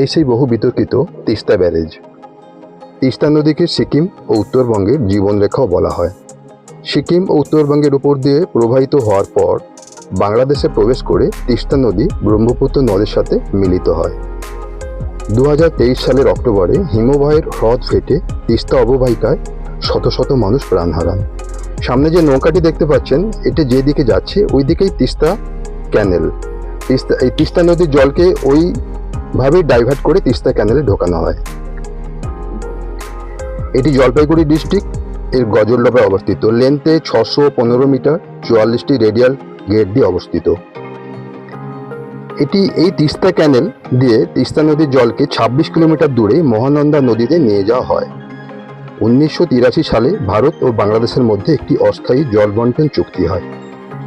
এই সেই বহু বিতর্কিত তিস্তা ব্যারেজ। তিস্তা নদীকে সিকিম ও উত্তরবঙ্গের জীবনরেখাও বলা হয়। সিকিম ও উত্তরবঙ্গের উপর দিয়ে প্রবাহিত হওয়ার পর বাংলাদেশে প্রবেশ করে তিস্তা নদী ব্রহ্মপুত্র নদের সাথে মিলিত হয়। দু হাজার তেইশ সালের অক্টোবরে হিমবাহের হ্রদ ফেটে তিস্তা অববাহিকায় শত শত মানুষ প্রাণ হারান। সামনে যে নৌকাটি দেখতে পাচ্ছেন, এটা যেদিকে যাচ্ছে, ওই দিকেই তিস্তা ক্যানেল। তিস্তা, এই তিস্তা নদীর জলকে ওইভাবেই ডাইভার্ট করে তিস্তা ক্যানেলে ঢোকানো হয়। এটি জলপাইগুড়ি ডিস্ট্রিক্ট এর গজলডোবায় অবস্থিত। লেন্থে ছশো পনেরো মিটার, চুয়াল্লিশটি রেডিয়াল গেট দিয়ে অবস্থিত। এটি এই তিস্তা ক্যানেল দিয়ে তিস্তা নদীর জলকে ছাব্বিশ কিলোমিটার দূরে মহানন্দা নদীতে নিয়ে যাওয়া হয়। উনিশশো তিরাশি সালে ভারত ও বাংলাদেশের মধ্যে একটি অস্থায়ী জল বন্টন চুক্তি হয়।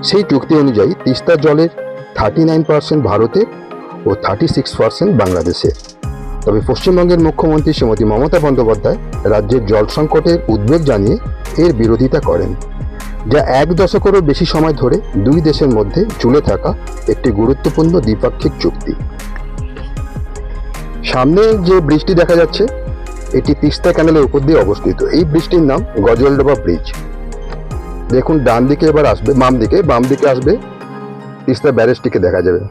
সেই চুক্তি অনুযায়ী তিস্তা জলের থার্টি নাইন পার্সেন্ট ভারতের ও থার্টি সিক্স পার্সেন্ট বাংলাদেশে। তবে পশ্চিমবঙ্গের মুখ্যমন্ত্রী শ্রীমতী মমতা বন্দ্যোপাধ্যায় রাজ্যের জল সংকটের উদ্বেগ জানিয়ে এর বিরোধিতা করেন, যা এক দশকেরও বেশি সময় ধরে দুই দেশের মধ্যে ঝুলে থাকা একটি গুরুত্বপূর্ণ দ্বিপাক্ষিক চুক্তি। সামনে যে ব্রিজটি দেখা যাচ্ছে, এটি তিস্তা ক্যানেলের উপর দিয়ে অবস্থিত। এই ব্রিজটির নাম গজলডোবা ব্রিজ। দেখুন ডান দিকে এবার আসবে বাম দিকে বাম দিকে আসবে, তিস্তা ব্যারেজটিকে দেখা যাবে।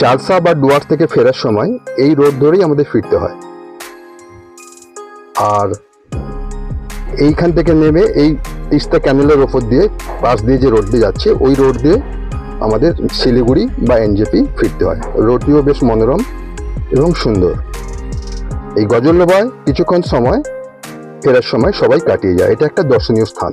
চালসা বা ডুয়ার্স থেকে ফেরার সময় এই রোড ধরেই আমাদের ফিরতে হয়। আর এইখান থেকে নেমে এই তিস্তা ক্যানেলের ওপর দিয়ে পাশ দিয়ে যে রোড দিয়ে যাচ্ছে, ওই রোড দিয়ে আমাদের শিলিগুড়ি বা এনজেপি ফিরতে হয়। রোডটিও বেশ মনোরম এবং সুন্দর। এই গজলডোবায় কিছুক্ষণ সময় ফেরার সময় সবাই কাটিয়ে যায়। এটা একটা দর্শনীয় স্থান।